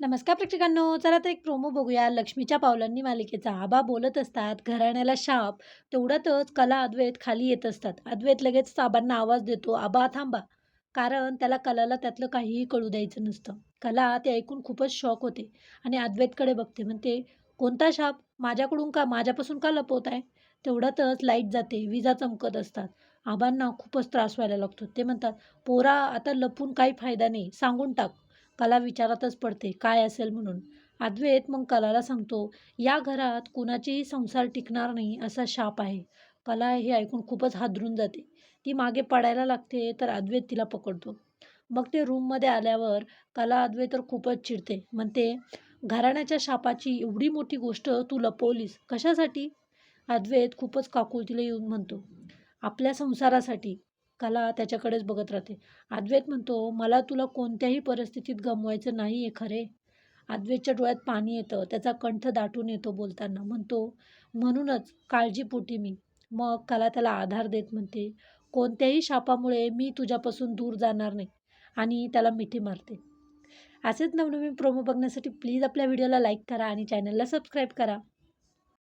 नमस्कार प्रेक्षकांनो. चला तर एक प्रोमो बघूया. लक्ष्मीच्या पावलांनी मालिकेचा आबा बोलत असतात. घराण्याला शाप. तेवढ्यातच कला अद्वैत खाली येत असतात. अद्वैत लगेच आबांना आवाज देतो आबा थांबा. कारण त्याला कलाला त्यातलं काहीही कळू द्यायचं नसतं. कला ते ऐकून खूपच शॉक होते आणि अद्वैतकडे बघते. म्हणते कोणता शाप? माझ्याकडून का? माझ्यापासून का लपवत आहे? तेवढ्यातच लाइट जाते. विजा चमकत असतात. आबांना खूपच त्रास व्हायला लागतो. ते म्हणतात पोरा आता लपून काही फायदा नाही. सांगून टाक. कला विचारातच पडते. काय असेल म्हणून? अद्वैत मग कलाला सांगतो या घरात कुणाचेही संसार टिकणार नाही असा शाप आहे. कला हे ऐकून खूपच हादरून जाते. ती मागे पडायला लागते तर अद्वैत तिला पकडतो. मग ते रूममध्ये आल्यावर कला अद्वैत तर खूपच चिडते. म्हणते घराण्याच्या शापाची एवढी मोठी गोष्ट तू लपवलीस. कशासाठी? अद्वैत खूपच काकुळतीला येऊन म्हणतो आपल्या संसारासाठी. कला त्याच्याकडेच बघत राहते. अद्वैत म्हणतो मला तुला कोणत्याही परिस्थितीत गमवायचं नाही आहे खरे. अद्वैतच्या डोळ्यात पाणी येतं त्याचा कंठ दाटून येतो बोलताना. म्हणतो म्हणूनच काळजीपोटी मी. मग कला त्याला आधार देत म्हणते कोणत्याही शापामुळे मी तुझ्यापासून दूर जाणार नाही. आणि त्याला मिठी मारते. असेच नवनवीन प्रोमो बघण्यासाठी प्लीज आपल्या व्हिडिओला लाईक करा आणि चॅनलला सबस्क्राईब करा.